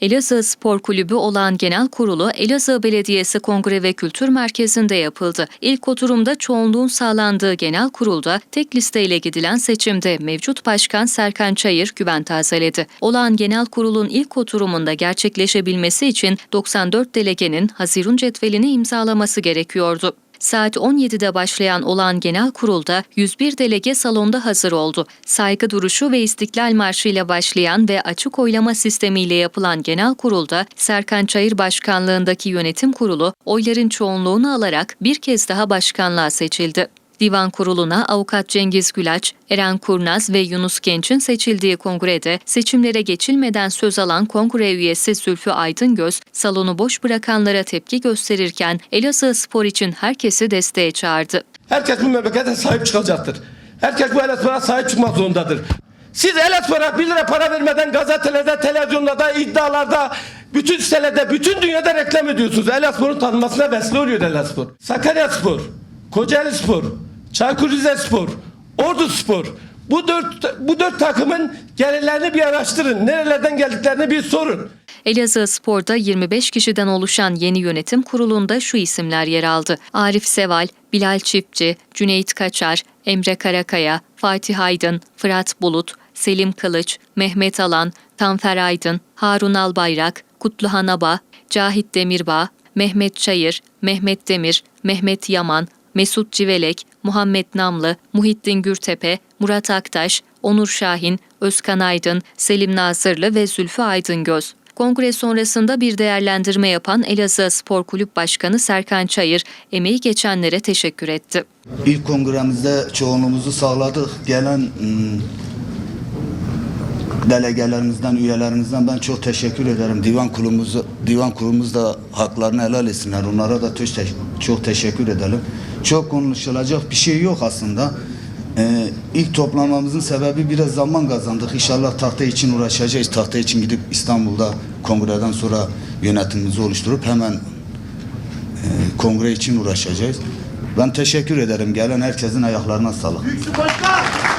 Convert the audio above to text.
Elazığ Spor Kulübü olan genel kurulu Elazığ Belediyesi Kongre ve Kültür Merkezi'nde yapıldı. İlk oturumda çoğunluğun sağlandığı genel kurulda tek listeyle gidilen seçimde mevcut başkan Serkan Çayır güven tazeledi. Olan genel kurulun ilk oturumunda gerçekleşebilmesi için 94 delegenin Haziran cetvelini imzalaması gerekiyordu. Saat 17'de başlayan olan genel kurulda 101 delege salonda hazır oldu. Saygı duruşu ve İstiklal Marşı ile başlayan ve açık oylama sistemiyle yapılan genel kurulda Serkan Çayır başkanlığındaki yönetim kurulu oyların çoğunluğunu alarak bir kez daha başkanlığa seçildi. Divan kuruluna avukat Cengiz Gülaç, Eren Kurnaz ve Yunus Genç'in seçildiği kongrede seçimlere geçilmeden söz alan kongre üyesi Zülfü Aydıngöz, salonu boş bırakanlara tepki gösterirken Elazığ Spor için herkesi desteğe çağırdı. Herkes bu memlekete sahip çıkacaktır. Herkes bu Elazığ'a sahip çıkmak zorundadır. Siz Elazığ'a 1 lira para vermeden gazetelerde, televizyonlarda, iddialarda, bütün sitelerde, bütün dünyada reklam ediyorsunuz. Elazığ'ın tanınmasına vesile oluyor Elazığ. Sakarya Spor, Kocaeli Spor, Çaykur Rizespor, Ordu Spor. Bu dört, bu dört takımın gelirlerini bir araştırın. Nerelerden geldiklerini bir sorun. Elazığ Spor'da 25 kişiden oluşan yeni yönetim kurulunda şu isimler yer aldı. Arif Seval, Bilal Çiftçi, Cüneyt Kaçar, Emre Karakaya, Fatih Aydın, Fırat Bulut, Selim Kılıç, Mehmet Alan, Tanfer Aydın, Harun Albayrak, Kutluhan Aba, Cahit Demirbağ, Mehmet Çayır, Mehmet Demir, Mehmet Yaman, Mesut Civelek, Muhammed Namlı, Muhittin Gürtepe, Murat Aktaş, Onur Şahin, Özkan Aydın, Selim Nazırlı ve Zülfü Aydıngöz. Kongre sonrasında bir değerlendirme yapan Elazığ Spor Kulüp Başkanı Serkan Çayır, emeği geçenlere teşekkür etti. İlk kongremizde çoğunluğumuzu sağladık. Gelen ım, delegelerimizden, üyelerimizden ben çok teşekkür ederim. Divan kurulumuz, divan kurulumuz da haklarını helal etsinler. Onlara da çok, teşekkür edelim. Çok konuşulacak bir şey yok aslında. Ee, ilk toplanmamızın sebebi biraz zaman kazandık. İnşallah tahta için uğraşacağız. Tahta için gidip İstanbul'da kongreden sonra yönetimimizi oluşturup hemen e, kongre için uğraşacağız. Ben teşekkür ederim. Gelen herkesin ayaklarına sağlık. Başkan!